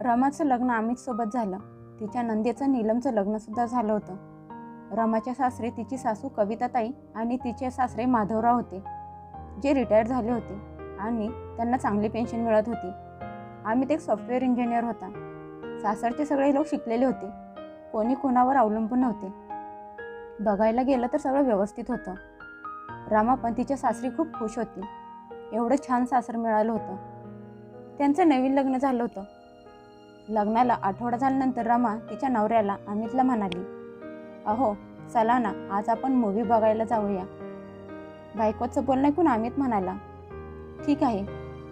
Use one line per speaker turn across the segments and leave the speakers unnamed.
रमाचं लग्न अमितसोबत झालं. तिच्या नंदेचं नीलमचं लग्नसुद्धा झालं होतं. रमाच्या सासरे तिची सासू कविताताई आणि तिचे सासरे माधवराव होते जे रिटायर झाले होते आणि त्यांना चांगली पेन्शन मिळत होती. अमित एक सॉफ्टवेअर इंजिनियर होता. सासरचे सगळे लोक शिकलेले होते. कोणी कोणावर अवलंबून नव्हते. बघायला गेलं तर सगळं व्यवस्थित होतं. रमा पण तिच्या सासरी खूप खुश होती. एवढं छान सासर मिळालं होतं. त्यांचं नवीन लग्न झालं होतं. लग्नाला आठवडा झाल्यानंतर रमा तिच्या नवऱ्याला अमितला म्हणाली अहो चला ना आज आपण मूवी बघायला जाऊया. बायकोचं बोलणं ऐकून अमित म्हणाला ठीक आहे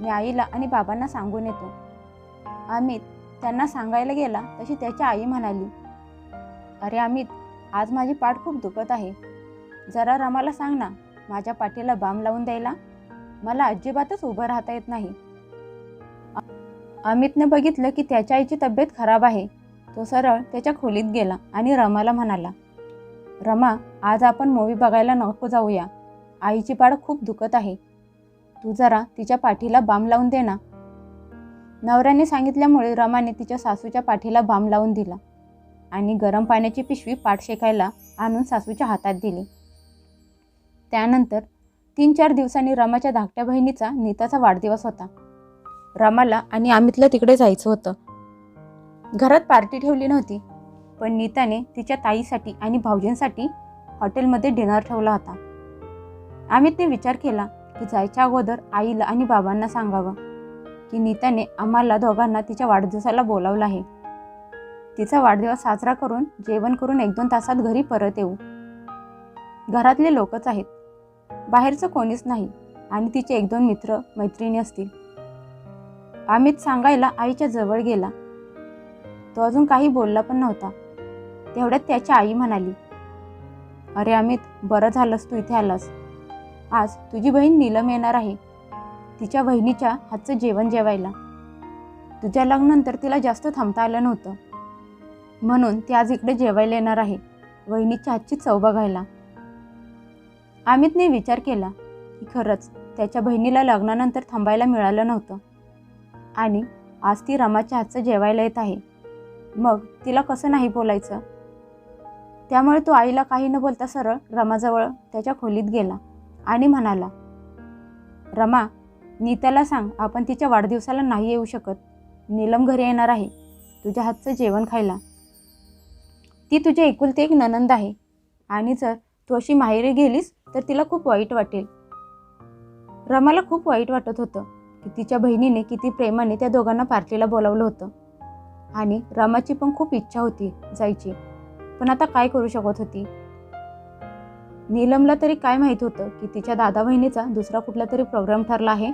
मी आईला आणि बाबांना सांगून येतो. अमित त्यांना सांगायला गेला तशी त्याची आई म्हणाली अरे अमित आज माझी पाठ खूप दुखत आहे. जरा रमाला सांग ना माझ्या पाठीला बाम लावून द्यायला. मला अजिबातच उभं राहता येत नाही. अमितने बघितलं की त्याच्या आईची तब्येत खराब आहे. तो सरळ त्याच्या खोलीत गेला आणि रमाला म्हणाला रमा आज आपण मूवी बघायला नको जाऊया. आईची पाड खूप दुखत आहे. तू जरा तिच्या पाठीला बाम लावून दे ना. नवऱ्याने सांगितल्यामुळे रमाने तिच्या सासूच्या पाठीला बाम लावून दिला आणि गरम पाण्याची पिशवी पाठ शेकायला आणून सासूच्या हातात दिली. त्यानंतर तीन चार दिवसांनी रमाच्या धाकट्या बहिणीचा नीताचा वाढदिवस होता. रमाला आणि अमितला तिकडे जायचं होतं. घरात पार्टी ठेवली नव्हती पण नीताने तिच्या ताईसाठी आणि भाऊजींसाठी हॉटेलमध्ये डिनर ठेवला होता. अमितने विचार केला की जायच्या अगोदर आईला आणि बाबांना सांगावं की नीताने आम्हाला दोघांना तिच्या वाढदिवसाला बोलावलं आहे. तिचा वाढदिवस साजरा करून जेवण करून एक दोन तासात घरी परत येऊ. घरातले लोकच आहेत. बाहेरचं कोणीच नाही आणि तिचे एक दोन मित्र मैत्रिणी असतील. अमित सांगायला आईच्या जवळ गेला. तो अजून काही बोलला पण नव्हता. तेवढ्यात त्याची आई म्हणाली अरे अमित बरं झालंस तू इथे आलास. आज तुझी बहीण नीलम येणार आहे. तिच्या बहिणीच्या हातचं जेवण जेवायला. तुझ्या लग्नानंतर तिला जास्त थांबता आलं नव्हतं. म्हणून ती आज इकडे जेवायला येणार आहे वहिनीच्या हातची चव बघायला. अमितने विचार केला की खरंच त्याच्या बहिणीला लग्नानंतर थांबायला मिळालं नव्हतं. आणि आज ती रमाच्या हातचं जेवायला येत आहे. मग तिला कसं नाही बोलायचं? त्यामुळे तो आईला काही न बोलता सरळ रमाजवळ त्याच्या खोलीत गेला आणि म्हणाला रमा नीताला सांग आपण तिच्या वाढदिवसाला नाही येऊ शकत. नीलम घरी येणार आहे. तुझ्या हातचं जेवण खायला. ती तुझ्या एकुलती एक ननंद आहे. आणि जर तू अशी माहेरी गेलीस तर तिला खूप वाईट वाटेल. रमाला खूप वाईट वाटत होतं. की तिच्या बहिणीने किती प्रेमाने त्या दोघांना पार्टीला बोलावलं होतं. आणि रमाची पण खूप इच्छा होती जायची. पण आता काय करू शकत होती? नीलमला तरी काय माहीत होतं की तिच्या दादा बहिणीचा दुसरा कुठला तरी प्रोग्राम ठरला आहे?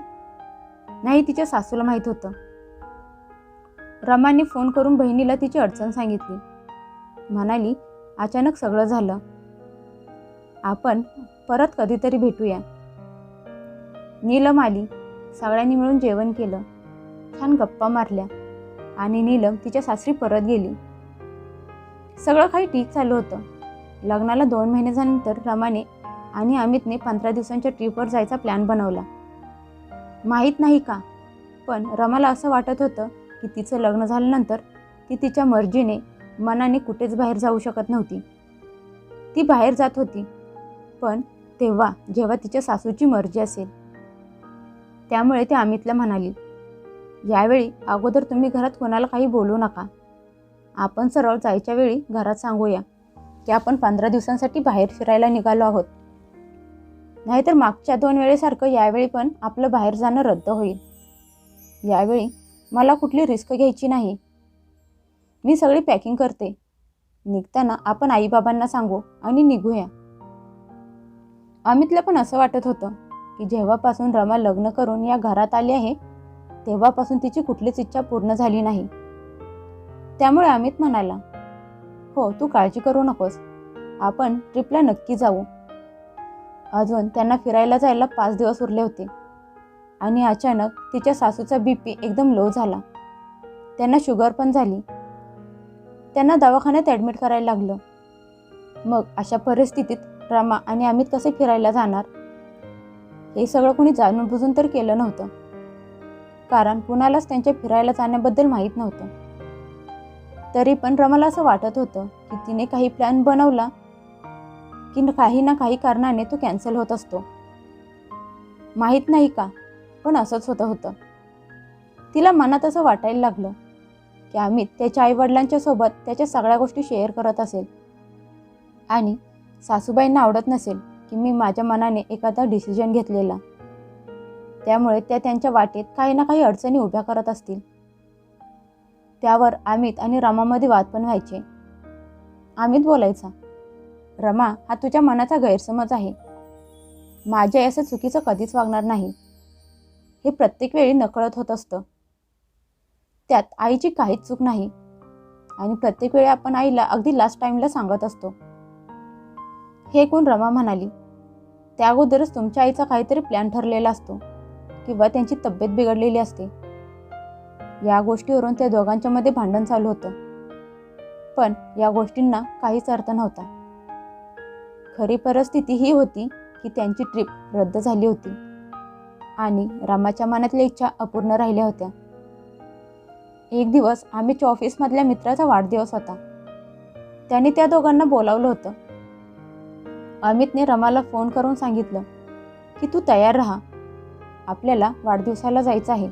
नाही तिच्या सासूला माहीत होतं. रमाने फोन करून बहिणीला तिची अडचण सांगितली. म्हणाली अचानक सगळं झालं. आपण परत कधीतरी भेटूया. नीलम आली. सगळ्यांनी मिळून जेवण केलं. छान गप्पा मारल्या आणि नीलम तिच्या सासरी परत गेली. सगळं काही ठीक चालू होतं. लग्नाला दोन महिने झाल्यानंतर रमाने आणि अमितने पंधरा दिवसांच्या ट्रिपवर जायचा प्लॅन बनवला. माहीत नाही का पण रमाला असं वाटत होतं की तिचं लग्न झाल्यानंतर ती तिच्या मर्जीने मनाने कुठेच बाहेर जाऊ शकत नव्हती. ती बाहेर जात होती पण तेव्हा जेव्हा तिच्या सासूची मर्जी असेल त्यामुळे ती अमितला म्हणाली यावेळी अगोदर तुम्ही घरात कोणाला काही बोलू नका. आपण सरळ जायच्या वेळी घरात सांगूया की आपण पंधरा दिवसांसाठी बाहेर फिरायला निघालो आहोत. नाहीतर मागच्या दोन वेळेसारखं यावेळी पण आपलं बाहेर जाणं रद्द होईल. यावेळी मला कुठली रिस्क घ्यायची नाही. मी सगळी पॅकिंग करते. निघताना आपण आईबाबांना सांगू आणि निघूया. अमितला पण असं वाटत होतं. की जेव्हापासून रमा लग्न करून या घरात आली आहे तेव्हापासून तिची कुठलीच इच्छा पूर्ण झाली नाही. त्यामुळे अमित म्हणाला हो तू काळजी करू नकोस. आपण ट्रिपला नक्की जाऊ. अजून त्यांना फिरायला जायला पाच दिवस उरले होते. आणि अचानक तिच्या सासूचा बी पी एकदम लो झाला. त्यांना शुगर पण झाली. त्यांना दवाखान्यात ॲडमिट करायला लागलं. मग अशा परिस्थितीत रमा आणि अमित कसे फिरायला जाणार? हे सगळं कोणी जाणून बुजून तर केलं नव्हतं. कारण कुणालाच त्यांच्या फिरायला जाण्याबद्दल माहीत नव्हतं. तरी पण रमाला असं वाटत होतं की तिने काही प्लॅन बनवला की काही ना काही कारणाने तो कॅन्सल होत असतो. माहीत नाही का पण असंच होतं होतं. तिला मनात असं वाटायला लागलं की अमित त्याच्या आईवडिलांच्या सोबत त्याच्या सगळ्या गोष्टी शेअर करत असेल. आणि सासूबाईंना आवडत नसेल. की मी माझ्या मनाने एखादा डिसिजन घेतलेला. त्यामुळे त्या त्यांच्या वाटेत काही ना काही अडचणी उभ्या करत असतील. त्यावर अमित आणि रमामध्ये वाद पण व्हायचे. अमित बोलायचा रमा हा तुझ्या मनाचा गैरसमज आहे. माझ्या आई असं चुकीचं कधीच वागणार नाही. हे प्रत्येक वेळी नकळत होत असतं. त्यात आईची काहीच चूक नाही. आणि प्रत्येक वेळी आपण आईला अगदी लास्ट टाईमला सांगत असतो. हे ऐकून रमा म्हणाली त्या अगोदरच तुमच्या आईचा काहीतरी प्लॅन ठरलेला असतो किंवा त्यांची तब्येत बिघडलेली असते. या गोष्टीवरून त्या दोघांच्या मध्ये भांडण चालू होतं. पण या गोष्टींना काहीच अर्थ नव्हता. खरी परिस्थिती ही होती की त्यांची ट्रिप रद्द झाली होती आणि रामाच्या मनातल्या इच्छा अपूर्ण राहिल्या होत्या. एक दिवस आम्हीच्या ऑफिसमधल्या मित्राचा वाढदिवस होता. त्याने त्या दोघांना बोलावलं होतं. अमितने रमाला फोन करून सांगितलं की तू तयार राहा. आपल्याला वाढदिवसाला जायचं आहे.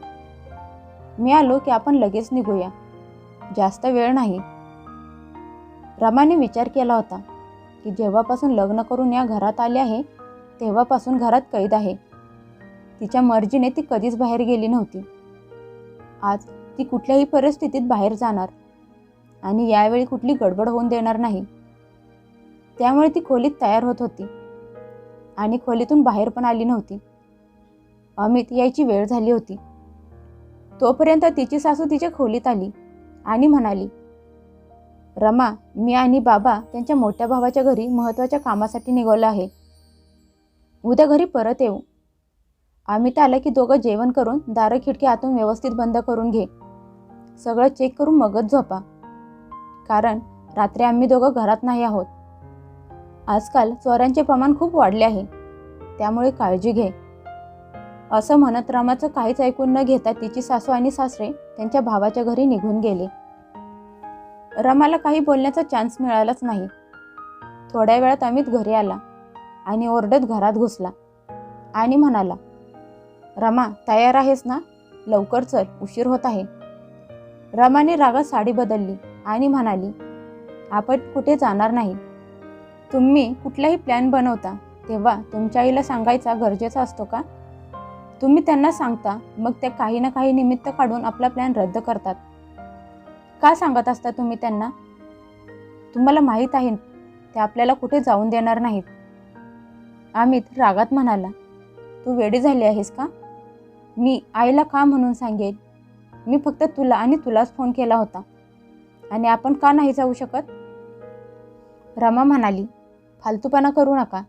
मी आलो की आपण लगेच निघूया. जास्त वेळ नाही. रमाने विचार केला होता की जेव्हापासून लग्न करून या घरात आले आहे तेव्हापासून घरात कैद आहे. तिच्या मर्जीने ती कधीच बाहेर गेली नव्हती. आज ती कुठल्याही परिस्थितीत बाहेर जाणार आणि यावेळी कुठली गडबड होऊन देणार नाही. त्यामुळे ती खोलीत तयार होत होती. आणि खोलीतून बाहेर पण आली नव्हती. अमित यायची वेळ झाली होती. तोपर्यंत तिची सासू तिच्या खोलीत आली आणि म्हणाली रमा मी आणि बाबा त्यांच्या मोठ्या भावाच्या घरी महत्त्वाच्या कामासाठी निघालो आहे. उद्या घरी परत येऊ. अमित आलं की दोघं जेवण करून दारं खिडकी आतून व्यवस्थित बंद करून घे. सगळं चेक करून मगच झोपा. कारण रात्री आम्ही दोघं घरात नाही आहोत. आजकाल चोऱ्यांचे प्रमाण खूप वाढले आहे. त्यामुळे काळजी घे. असं म्हणत रामाचं काहीच ऐकून न घेता तिची सासू आणि सासरे त्यांच्या भावाच्या घरी निघून गेले. रमाला काही बोलण्याचा चान्स मिळालाच नाही. थोड्या वेळात अमित घरी आला आणि ओरडत घरात घुसला आणि म्हणाला रमा तयार आहेस ना? लवकर चल उशीर होत आहे. रमाने रागात साडी बदलली आणि म्हणाली आपण कुठे जाणार नाही. तुम्ही कुठलाही प्लॅन बनवता तेव्हा तुमच्या आईला सांगायचा गरजेचा असतो का? तुम्ही त्यांना सांगता मग त्या काही ना काही निमित्त काढून आपला प्लॅन रद्द करतात. का सांगत असता तुम्ही त्यांना? तुम्हाला माहीत आहे ते आपल्याला कुठे जाऊन देणार नाहीत. अमित रागात म्हणाला तू वेडी झाली आहेस का? मी आईला का म्हणून सांगेल मी फक्त तुला आणि तुलाच फोन केला होता. आणि आपण का नाही जाऊ शकत? रमा म्हणाली फालतूपणा करू नका.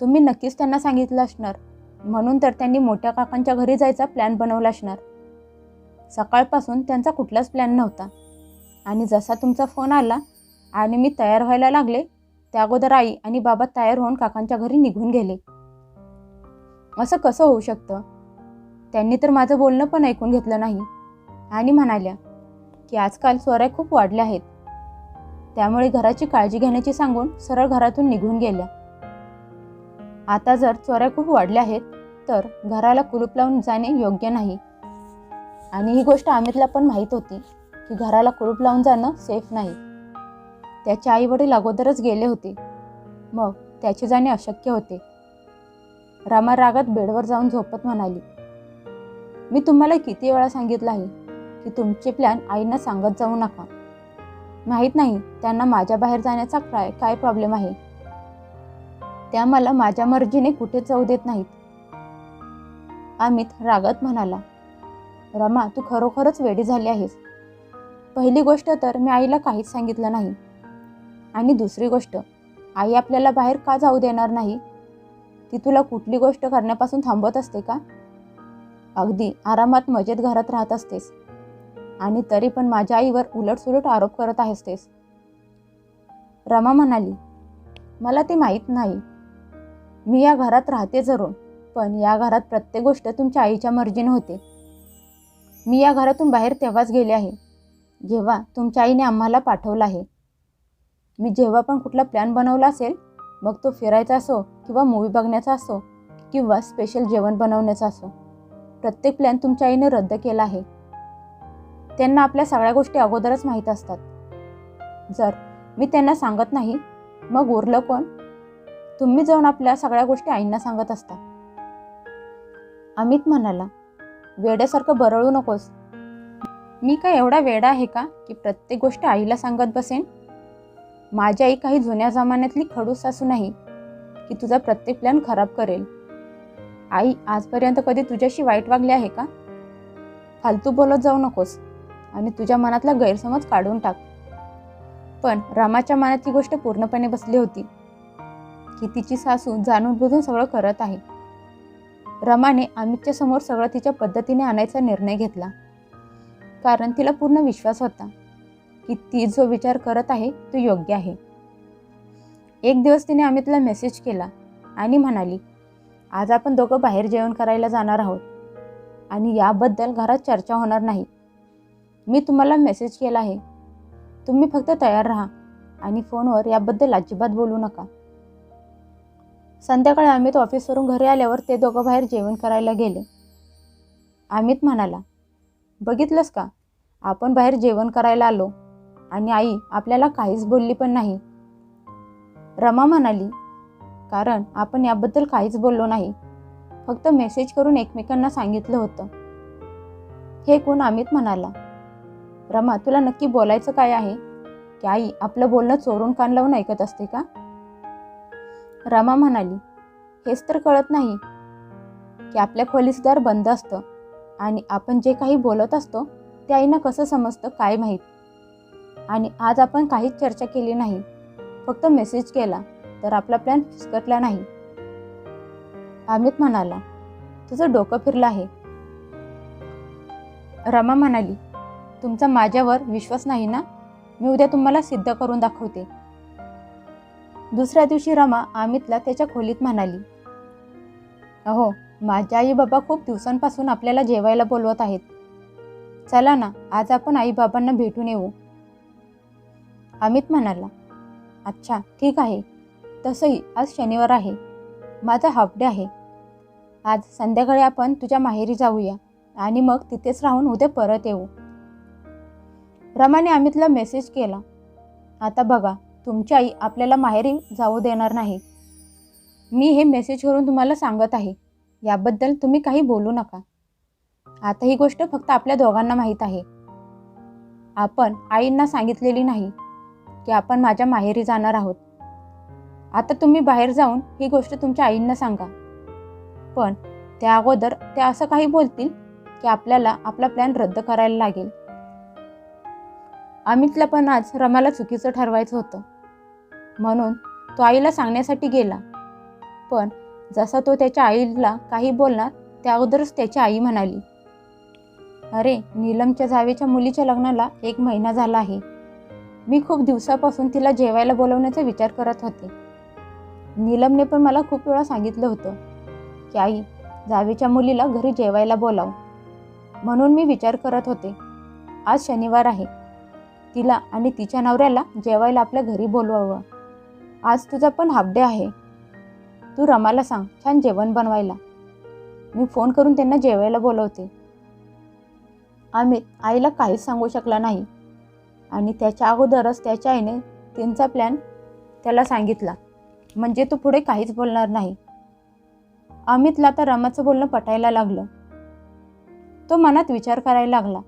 तुम्ही नक्कीच त्यांना सांगितलं असणार. म्हणून तर त्यांनी मोठ्या काकांच्या घरी जायचा प्लॅन बनवला असणार. सकाळपासून त्यांचा कुठलाच प्लॅन नव्हता. आणि जसा तुमचा फोन आला आणि मी तयार व्हायला लागले त्या अगोदर आई आणि बाबा तयार होऊन काकांच्या घरी निघून गेले. असं कसं होऊ शकतं? त्यांनी तर माझं बोलणं पण ऐकून घेतलं नाही. आणि म्हणाल्या की आजकाल चोऱ्या खूप वाढल्या आहेत. त्यामुळे घराची काळजी घेण्याची सांगून सरळ घरातून निघून गेल्या. आता जर चोऱ्या खूप वाढल्या आहेत तर घराला कुलूप लावून जाणे योग्य नाही. आणि ही गोष्ट अमितला पण माहीत होती की घराला कुलूप लावून जाणं सेफ नाही. त्याचे आई वडील अगोदरच गेले होते. मग त्याचे जाणे अशक्य होते. रामा रागात बेडवर जाऊन झोपत म्हणाली मी तुम्हाला किती वेळा सांगितलं आहे की तुमचे प्लॅन आईंना सांगत जाऊ नका. माहीत नाही त्यांना माझ्या बाहेर जाण्याचा काय काय प्रॉब्लेम आहे? त्या मला माझ्या मर्जीने कुठे जाऊ देत नाहीत. अमित रागत म्हणाला रमा तू खरोखरच वेडी झाली आहेस. पहिली गोष्ट तर मी आईला काहीच सांगितलं नाही. आणि दुसरी गोष्ट आई आपल्याला बाहेर का जाऊ देणार नाही? ती तुला कुठली गोष्ट करण्यापासून थांबवत असते का? अगदी आरामात मजेत घरात राहत असतेस. आणि तरी पण माझ्या आईवर उलटसुलट आरोप करत आहेस तेस रमा म्हणाली मला ते माहीत नाही. मी या घरात राहते जरूर पण या घरात प्रत्येक गोष्ट तुमच्या आईच्या मर्जीने होते. मी या घरातून बाहेर तेव्हाच गेले आहे जेव्हा तुमच्या आईने आम्हाला पाठवलं आहे. मी जेव्हा पण कुठला प्लॅन बनवला असेल मग तो फिरायचा असो किंवा मूवी बघण्याचा असो किंवा स्पेशल जेवण बनवण्याचा असो प्रत्येक प्लॅन तुमच्या आईने रद्द केला आहे. त्यांना आपल्या सगळ्या गोष्टी अगोदरच माहीत असतात. जर मी त्यांना सांगत नाही मग उरलं कोण? तुम्ही जाऊन आपल्या सगळ्या गोष्टी आईंना सांगत असता. अमित म्हणाला वेड्यासारखं बरळू नकोस. मी काय एवढा वेडा आहे का की प्रत्येक गोष्ट आईला सांगत बसेन? माझी आई काही जुन्या जमान्यातली खडूस सासू नाही की तुझा प्रत्येक प्लॅन खराब करेल. आई आजपर्यंत कधी तुझ्याशी वाईट वागली आहे का? फालतू बोलत जाऊ नकोस. आणि तुझ्या मनातला गैरसमज काढून टाक. पण रामाच्या मनात ती गोष्ट पूर्णपणे बसली होती. की तिची सासू जाणून बुजून सगळं करत आहे. रमाने अमितच्या समोर सगळं तिच्या पद्धतीने आणायचा निर्णय घेतला. कारण तिला पूर्ण विश्वास होता की ती जो विचार करत आहे तो योग्य आहे. एक दिवस तिने अमितला मेसेज केला आणि म्हणाली आज आपण दोघं बाहेर जेवण करायला जाणार आहोत. आणि याबद्दल घरात चर्चा होणार नाही. मी तुम्हाला मेसेज केला आहे. तुम्ही फक्त तयार राहा आणि फोनवर याबद्दल अजिबात बोलू नका. संध्याकाळी अमित ऑफिसवरून घरी आल्यावर ते दोघं बाहेर जेवण करायला गेले. अमित म्हणाला बघितलंस का? आपण बाहेर जेवण करायला आलो आणि आई आपल्याला काहीच बोलली पण नाही. रमा म्हणाली कारण आपण याबद्दल काहीच बोललो नाही. फक्त मेसेज करून एकमेकांना सांगितलं होतं. हे कोण अमित म्हणाला रमा तुला नक्की बोलायचं काय आहे? की आई आपलं बोलणं चोरून कान लावून ऐकत असते का? रमा म्हणाली हेच तर कळत नाही की आपल्या खोलीचं दार बंद असतं आणि आपण जे काही बोलत असतो ते आईनं कसं समजतं काय माहीत? आणि आज आपण काहीच चर्चा केली नाही फक्त मेसेज केला तर आपला प्लॅन फिसकटला नाही. अमित म्हणाला तुझं डोकं फिरलं आहे. रमा म्हणाली तुमचा माझ्यावर विश्वास नाही ना? मी उद्या तुम्हाला सिद्ध करून दाखवते. दुसऱ्या दिवशी रमा अमितला त्याच्या खोलीत म्हणाली अहो माझ्या आई बाबा खूप दिवसांपासून आपल्याला जेवायला बोलवत आहेत. चला ना आज आपण आई बाबांना भेटून येऊ. अमित म्हणाला अच्छा ठीक आहे. तसंही आज शनिवार आहे. माझा हाफ डे आहे. आज संध्याकाळी आपण तुझ्या माहेरी जाऊया आणि मग तिथेच राहून उद्या परत येऊ. रमाने अमितला मेसेज केला. आता बघा तुमची आई आपल्याला माहेरी जाऊ देणार नाही. मी हे मेसेज करून तुम्हाला सांगत आहे. याबद्दल तुम्ही काही बोलू नका. आता ही गोष्ट फक्त आपल्या दोघांना माहीत आहे. आपण आईंना सांगितलेली नाही की आपण माझ्या माहेरी जाणार आहोत. आता तुम्ही बाहेर जाऊन ही गोष्ट तुमच्या आईंना सांगा. पण त्या अगोदर ते असं काही बोलतील की आपल्याला आपला प्लॅन रद्द करायला लागेल. अमितला पण आज रमाला चुकीचं ठरवायचं होतं. म्हणून तो आईला सांगण्यासाठी गेला. पण जसा तो त्याच्या आईला काही बोलणार त्या अगोदरच त्याची आई म्हणाली अरे नीलमच्या जावेच्या मुलीच्या लग्नाला एक महिना झाला आहे. मी खूप दिवसापासून तिला जेवायला बोलवण्याचा विचार करत होते. नीलमने पण मला खूप वेळा सांगितलं होतं की आई जावेच्या मुलीला घरी जेवायला बोलाव. म्हणून मी विचार करत होते. आज शनिवार आहे. तिला आणि तिच्या नवऱ्याला जेवायला आपल्या घरी बोलवावं. आज तुझा पण हाफ डे आहे. तू रमाला सांग छान जेवण बनवायला. मी फोन करून त्यांना जेवायला बोलवते. अमित आईला काहीच सांगू शकला नाही. आणि त्याच्या अगोदरच त्याच्या आईने त्यांचा प्लॅन त्याला सांगितला. म्हणजे तो पुढे काहीच बोलणार नाही. अमितला तर रमाचं बोलणं पटायला लागलं. तो मनात विचार करायला लागला.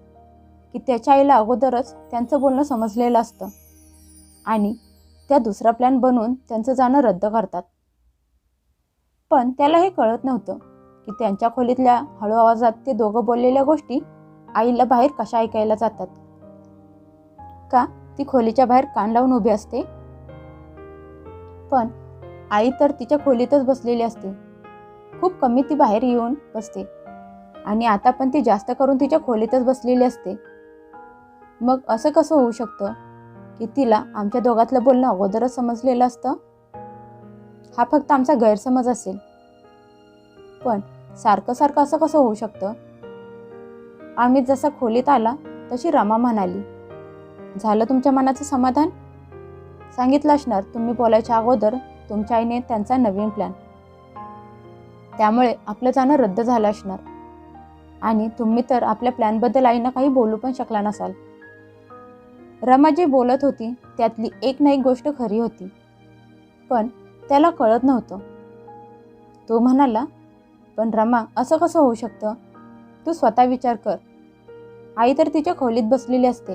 की त्याच्या आईला अगोदरच त्यांचं बोलणं समजलेलं असतं. आणि त्या दुसरा प्लॅन बनवून त्यांचं जाणं रद्द करतात. पण त्याला हे कळत नव्हतं की त्यांच्या खोलीतल्या हळू आवाजात ते दोघं बोललेल्या गोष्टी आईला बाहेर कशा ऐकायला जातात. का ती खोलीच्या बाहेर कान लावून उभी असते? पण आई तर तिच्या खोलीतच बसलेली असते. खूप कमी ती बाहेर येऊन बसते. आणि आता पण ती जास्त करून तिच्या खोलीतच बसलेली असते. मग असं कसं होऊ शकतं? की तिला आमच्या दोघातलं बोलणं अगोदरच समजलेलं असतं? हा फक्त आमचा गैरसमज असेल. पण सारखं सारखं असं कसं होऊ शकतं? आम्ही जसा खोलीत आला तशी रमा म्हणाली झालं तुमच्या मनाचं समाधान? सांगितलं असणार तुम्ही बोलायच्या अगोदर तुमच्या आईने त्यांचा नवीन प्लॅन त्यामुळे आपलं जाणं रद्द झालं असणार. आणि तुम्ही तर आपल्या प्लॅनबद्दल आईनं काही बोलू पण शकला नसाल. रमा जी बोलत होती त्यातली एक ना एक गोष्ट खरी होती. पण त्याला कळत नव्हतं. तो म्हणाला पण रमा असं कसं होऊ शकतं? तू स्वतः विचार कर. आई तर तिच्या खोलीत बसलेली असते.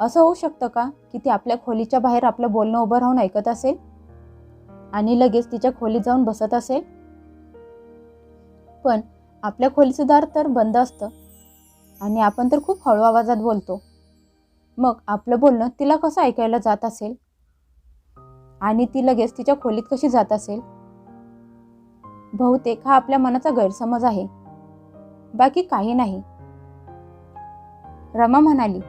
असं होऊ शकतं का की ती आपल्या खोलीच्या बाहेर आपलं बोलणं उभं राहून ऐकत असेल? आणि लगेच तिच्या खोलीत जाऊन बसत असेल? पण आपल्या खोलीचं दार तर बंद असतं. आणि आपण तर खूप हळू आवाजात बोलतो. मग आपलं बोलणं तिला कसं ऐकायला जात असेल? आणि ती लगेच तिच्या खोलीत कशी जात असेल? बहुतेक हा आपल्या मनाचा गैरसमज आहे. बाकी काही नाही. रमा म्हणाली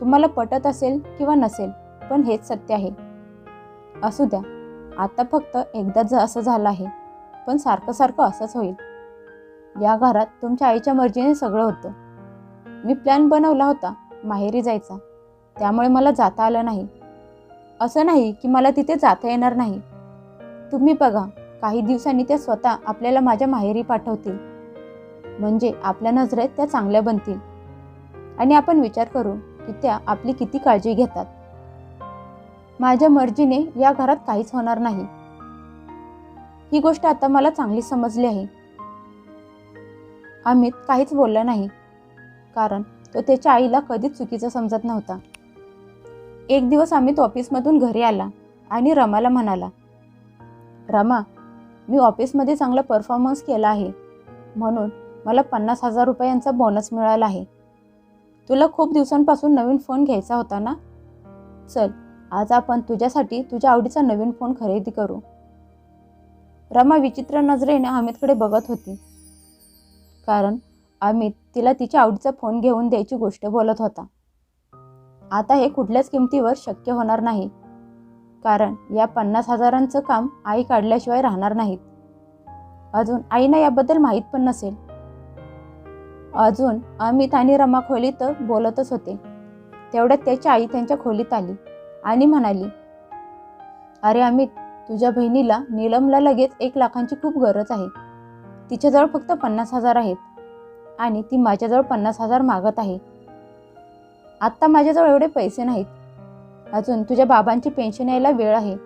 तुम्हाला पटत असेल किंवा नसेल पण हेच सत्य आहे. असू द्या आता फक्त एकदाच असं झालं आहे पण सारखं सारखं असंच होईल. या घरात तुमच्या आईच्या मर्जीने सगळं होतं. मी प्लॅन बनवला होता माहेरी जायचा. त्यामुळे मला जाता आलं नाही. असं नाही की मला तिथे जाता येणार नाही. तुम्ही बघा काही दिवसांनी त्या स्वतः आपल्याला माझ्या माहेरी पाठवतील. म्हणजे आपल्या नजरेत त्या चांगल्या बनतील. आणि आपण विचार करू की त्या आपली किती काळजी घेतात. माझ्या मर्जीने या घरात काहीच होणार नाही. ही गोष्ट आता मला चांगली समजली आहे. अमित काहीच बोलला नाही. कारण तो त्याच्या आईला कधीच चुकीचं समजत नव्हता. एक दिवस अमित ऑफिसमधून घरी आला आणि रमाला म्हणाला रमा मी ऑफिसमध्ये चांगला परफॉर्मन्स केला आहे. म्हणून मला पन्नास हजार रुपयांचा बोनस मिळाला आहे. तुला खूप दिवसांपासून नवीन फोन घ्यायचा होता ना? चल आज आपण तुझ्यासाठी तुझ्या आवडीचा नवीन फोन खरेदी करू. रमा विचित्र नजरेने अमितकडे बघत होती. कारण अमित तिला तिच्या आवडीचा फोन घेऊन द्यायची गोष्ट बोलत होता. आता हे कुठल्याच किमतीवर शक्य होणार नाही. कारण या पन्नास हजारांचं काम आई काढल्याशिवाय राहणार नाहीत. अजून आईना याबद्दल माहीत पण नसेल. अजून अमित आणि रमा खोलीत बोलतच होते. तेवढ्यात त्याची आई त्यांच्या खोलीत आली आणि म्हणाली अरे अमित तुझ्या बहिणीला नीलमला लगेच एक लाखांची खूप गरज आहे. तिच्याजवळ फक्त पन्नास हजार आहेत. आणि ती माझ्याजवळ पन्नास हजार मागत आहे. आत्ता माझ्याजवळ एवढे पैसे नाहीत. अजून तुझ्या बाबांची पेन्शन यायला वेळ आहे.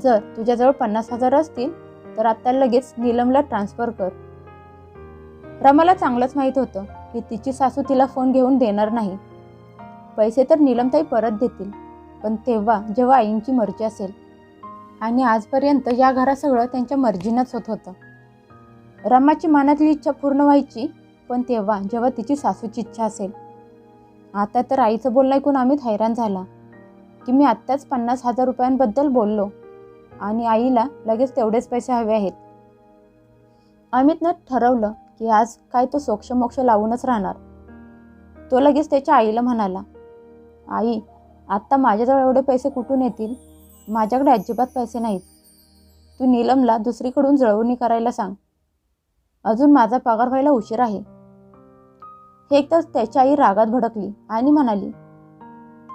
जर तुझ्याजवळ पन्नास हजार असतील तर आत्ता लगेच नीलमला ट्रान्सफर कर. रमाला चांगलंच माहीत होतं की तिची सासू तिला फोन घेऊन देणार नाही. पैसे तर नीलमताई परत देतील पण तेव्हा जेव्हा आईंची मर्जी असेल. आणि आजपर्यंत या घरात सगळं त्यांच्या मर्जीनंच होत होतं. रमाची मनातली इच्छा पूर्ण व्हायची पण तेव्हा जेव्हा तिची सासूची इच्छा असेल. आता तर आईचं बोलणं ऐकून अमित हैराण झाला. की मी आत्ताच पन्नास हजार रुपयांबद्दल बोललो आणि आईला लगेच तेवढेच पैसे हवे आहेत. अमितनं ठरवलं की आज काय तो सोक्षमोक्ष लावूनच राहणार. तो लगेच त्याच्या आईला म्हणाला आई आत्ता माझ्याजवळ एवढे पैसे कुठून येतील? माझ्याकडे अजिबात पैसे नाहीत. तू नीलमला दुसरीकडून जळवणी करायला सांग. अजून माझा पगार व्हायला उशीर आहे. हे एकतर त्याची आई रागात भडकली आणि म्हणाली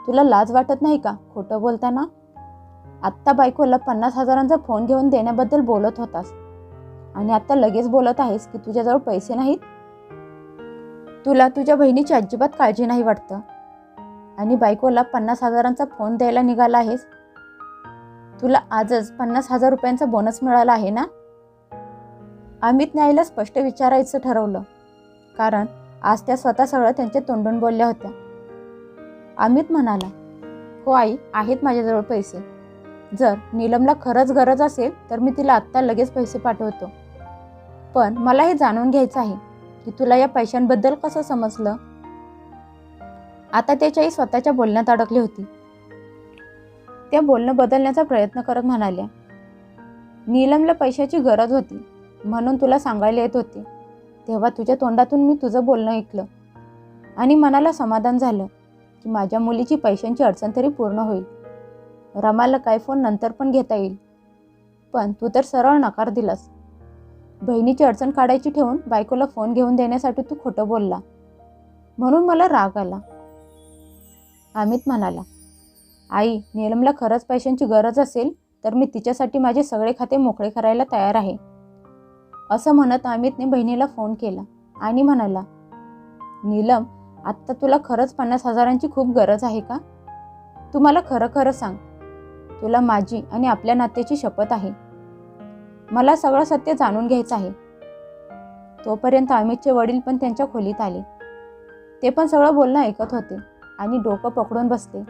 तुला लाज वाटत नाही का खोटं बोलताना? आत्ता बायकोला पन्नास हजारांचा फोन घेऊन देण्याबद्दल बोलत होतास आणि आत्ता लगेच बोलत आहेस की तुझ्याजवळ पैसे नाहीत? तुला तुझ्या बहिणीची अजिबात काळजी नाही वाटतं? आणि बायकोला पन्नास हजारांचा फोन द्यायला निघाला आहेस? तुला आजच पन्नास हजार रुपयांचा बोनस मिळाला आहे ना? अमित न्यायला स्पष्ट विचारायचं ठरवलं. कारण आज त्या स्वतः सगळं त्यांच्या तोंडून बोलल्या होत्या. अमित म्हणाला हो आई आहेत माझ्याजवळ पैसे. जर नीलमला खरंच गरज असेल तर मी तिला आत्ता लगेच पैसे पाठवतो. पण मला हे जाणून घ्यायचं आहे की तुला या पैशांबद्दल कसं समजलं? आता त्याची आई स्वतःच्या बोलण्यात अडकली होती. त्या बोलणं बदलण्याचा प्रयत्न करत म्हणाल्या नीलमला पैशाची गरज होती. म्हणून तुला सांगायला येत होते. तेव्हा तुझ्या तोंडातून मी तुझं बोलणं ऐकलं. आणि मनाला समाधान झालं की माझ्या मुलीची पैशांची अडचण तरी पूर्ण होईल. रमाला काय फोन नंतर पण घेता येईल. पण तू तर सरळ नकार दिलास. बहिणीची अडचण काढायची ठेवून बायकोला फोन घेऊन देण्यासाठी तू खोटं बोलला. म्हणून मला राग आला. अमित म्हणाला आई नीलमला खरंच पैशांची गरज असेल तर मी तिच्यासाठी माझे सगळे खाते मोकळे करायला तयार आहे. असं म्हणत अमितने बहिणीला फोन केला आणि म्हणाला नीलम आत्ता तुला खरंच पन्नास हजारांची खूप गरज आहे का? तू मला खरं खरं सांग. तुला माझी आणि आपल्या नात्याची शपथ आहे. मला सगळं सत्य जाणून घ्यायचं आहे. तोपर्यंत अमितचे वडील पण त्यांच्या खोलीत आले. ते पण सगळं बोलणं ऐकत होते आणि डोकं पकडून बसले.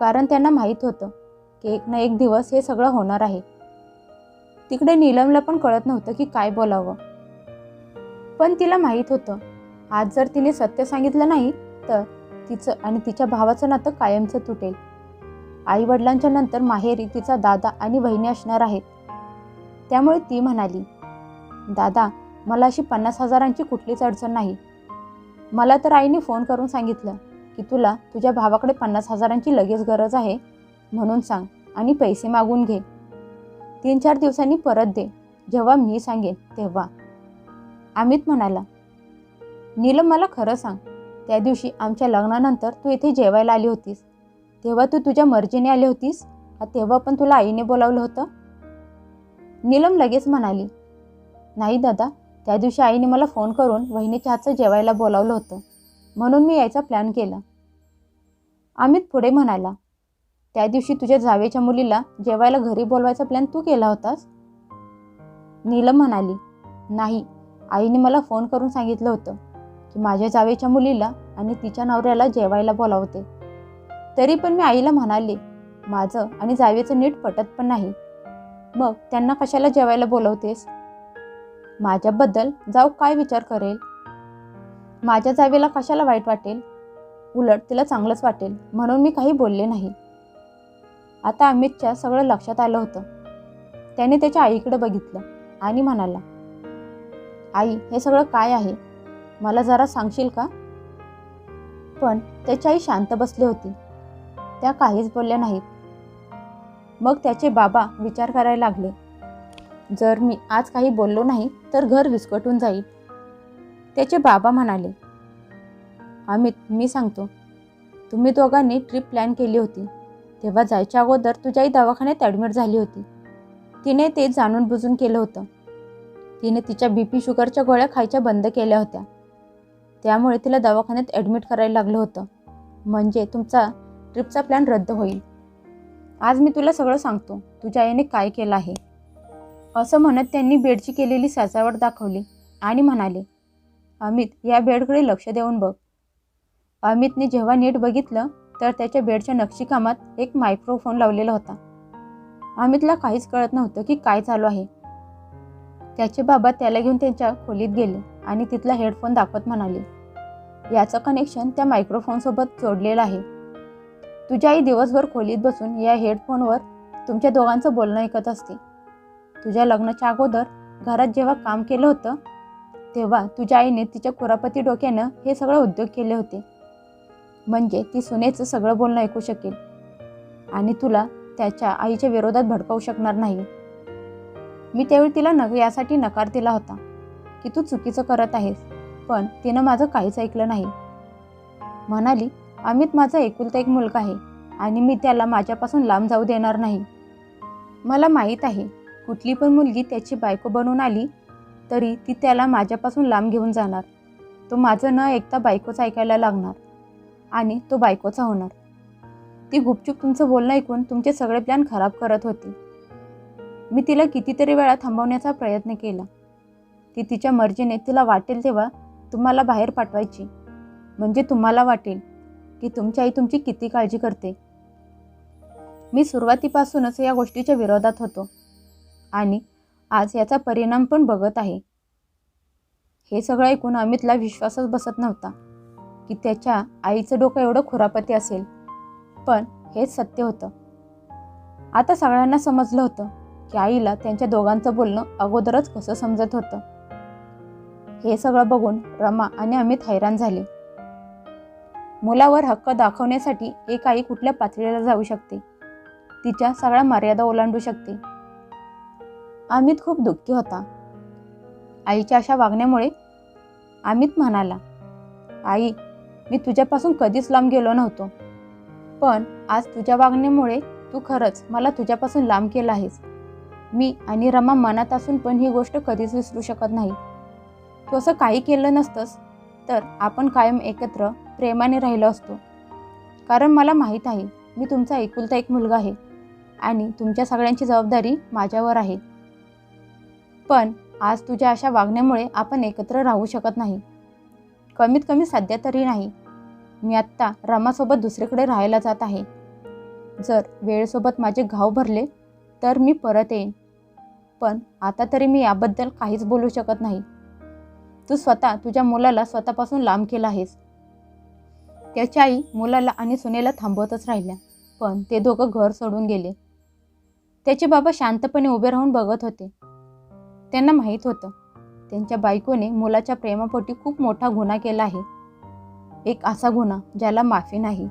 कारण त्यांना माहीत होतं की एक ना एक दिवस हे सगळं होणार आहे. तिकडे नीलमला पण कळत नव्हतं की काय बोलावं. पण तिला माहीत होतं. आज जर तिने सत्य सांगितलं नाही तर तिचं आणि तिच्या भावाचं नातं कायमचं तुटेल. आई वडिलांच्या नंतर माहेरी तिचा दादा आणि बहिणी असणार आहेत. त्यामुळे ती म्हणाली दादा मला अशी पन्नास हजारांची कुठलीच अडचण नाही. मला तर आईने फोन करून सांगितलं की तुला तुझ्या भावाकडे पन्नास हजारांची लगेच गरज आहे म्हणून सांग आणि पैसे मागून घे. तीन चार दिवसांनी परत दे. जेव्हा मी सांगेन तेव्हा. अमित म्हणाला नीलम मला खरं सांग. त्या दिवशी आमच्या लग्नानंतर तू इथे जेवायला आली होतीस. तेव्हा तू तुझ्या मर्जीने आली होतीस तेव्हा पण तुला आईने बोलावलं होतं? नीलम लगेच म्हणाली नाही दादा त्या दिवशी आईने मला फोन करून वहिनीच्या हातचं जेवायला बोलावलं होतं. म्हणून मी यायचा प्लॅन केला. अमित पुढे म्हणाला त्या दिवशी तुझ्या जावेच्या मुलीला जेवायला घरी बोलवायचा प्लॅन तू केला होतास? नीलम म्हणाली नाही आईने मला फोन करून सांगितलं होतं की माझ्या जावेच्या मुलीला आणि तिच्या नवऱ्याला जेवायला बोलावते. तरी पण मी आईला म्हणाले माझं आणि जावेचं नीट पटत पण नाही. मग त्यांना कशाला जेवायला बोलवतेस? माझ्याबद्दल जाऊ काय विचार करेल? माझ्या जावेला कशाला वाईट वाटेल? उलट तिला चांगलंच वाटेल म्हणून मी काही बोलले नाही. आता अमितच्या सगळं लक्षात आलं होतं. त्याने त्याच्या आईकडे बघितलं आणि म्हणाला आई हे सगळं काय आहे? मला जरा सांगशील का? पण त्याची आई शांत बसली होती. त्या काहीच बोलल्या नाहीत. मग त्याचे बाबा विचार करायला लागले जर मी आज काही बोललो नाही तर घर विस्कटून जाईल. त्याचे बाबा म्हणाले अमित मी सांगतो. तुम्ही दोघांनी ट्रिप प्लॅन केली होती. तेव्हा जायच्या अगोदर तुझ्याही आई दवाखान्यात ॲडमिट झाली होती. तिने ते जाणून बुजून केलं होतं. तिने तिच्या बी पी शुगरच्या गोळ्या खायच्या बंद केल्या होत्या. त्यामुळे तिला दवाखान्यात ॲडमिट करायला लागलं होतं. म्हणजे तुमचा ट्रिपचा प्लॅन रद्द होईल. आज मी तुला सगळं सांगतो. तुझ्या आईने काय केलं आहे? असं म्हणत त्यांनी बेडची केलेली सजावट दाखवली आणि म्हणाले अमित या बेडकडे लक्ष देऊन बघ. अमितने जेव्हा नीट बघितलं तर त्याच्या बेडच्या नक्षीकामात एक मायक्रोफोन लावलेला होता. अमितला काहीच कळत नव्हतं की काय चालू आहे. त्याचे बाबा त्याला घेऊन त्यांच्या खोलीत गेले आणि तिथला हेडफोन दाखवत म्हणाले याचं कनेक्शन त्या मायक्रोफोनसोबत जोडलेलं आहे. तुझी आई दिवसभर खोलीत बसून या हेडफोनवर तुमच्या दोघांचं बोलणं ऐकत असते. तुझ्या लग्नाच्या अगोदर घरात जेव्हा काम केलं होतं तेव्हा तुझ्या आईने तिच्या कुरापती डोक्यानं हे सगळं उद्योग केले होते. म्हणजे ती सुनेचं सगळं बोलणं ऐकू शकेल. आणि तुला त्याच्या आईच्या विरोधात भडकावू शकणार नाही. मी त्यावेळी तिला न यासाठी नकार दिला होता की तू चुकीचं करत आहेस पण तिनं माझं काहीच ऐकलं नाही. म्हणाली अमित माझा एकुलता एक मुलगा आहे आणि मी त्याला माझ्यापासून लांब जाऊ देणार नाही. मला माहीत आहे कुठली पण मुलगी त्याची बायको बनवून आली तरी ती त्याला माझ्यापासून लांब घेऊन जाणार. तो माझं न ऐकता बायकोच ऐकायला लागणार. आणि तो बायकोचा होणार. ती गुपचूप तुमचं बोलणं ऐकून तुमचे सगळे प्लॅन खराब करत होती. मी तिला कितीतरी वेळा थांबवण्याचा प्रयत्न केला. ती तिच्या मर्जीने तिला वाटेल तेव्हा तुम्हाला बाहेर पाठवायची. म्हणजे तुम्हाला वाटेल की तुमची आई तुमची किती काळजी करते. मी सुरुवातीपासूनच या गोष्टीच्या विरोधात होतो. आणि आज याचा परिणाम पण बघत आहे. हे सगळं ऐकून अमितला विश्वासच बसत नव्हता. की त्याच्या आईचं डोकं एवढं खुरापती असेल. पण हेच सत्य होतं. आता सगळ्यांना समजलं होतं की आईला त्यांच्या दोघांचं बोलणं अगोदरच कसं समजत होतं. हे सगळं बघून रमा आणि अमित हैराण झाले. मुलावर हक्क दाखवण्यासाठी एक आई कुठल्या पातळीला जाऊ शकते? तिच्या सगळ्या मर्यादा ओलांडू शकते. अमित खूप दुःखी होता. आईच्या अशा वागण्यामुळे अमित म्हणाला आई मी तुझ्यापासून कधीच लांब गेलो नव्हतो. पण आज तुझ्या वागण्यामुळे तू खरंच मला तुझ्यापासून लांब केला आहेस. मी आणि रमा मनात असून पण ही गोष्ट कधीच विसरू शकत नाही. तू असं काही केलं नसतंस तर आपण कायम एकत्र प्रेमाने राहिलो असतो. कारण मला माहीत आहे मी तुमचा एकुलता एक मुलगा आहे आणि तुमच्या सगळ्यांची जबाबदारी माझ्यावर आहे. पण आज तुझ्या अशा वागण्यामुळे आपण एकत्र राहू शकत नाही. कमीत कमी सध्या तरी नाही. मी आत्ता रमासोबत दुसरीकडे राहायला जात आहे. जर वेळेसोबत माझे घाव भरले तर मी परत येईन. पण आता तरी मी याबद्दल काहीच बोलू शकत नाही. तू स्वतः तुझ्या मुलाला स्वतःपासून लांब केला आहेस. त्याची आई मुलाला आणि सुनेला थांबवतच राहिल्या पण ते दोघं घर सोडून गेले. त्याचे बाबा शांतपणे उभे राहून बघत होते. त्यांना माहीत होतं त्यांच्या बायकोने मुलाच्या प्रेमापोटी खूप मोठा गुन्हा केला आहे. एक असा गुन्हा ज्याला माफी नाही.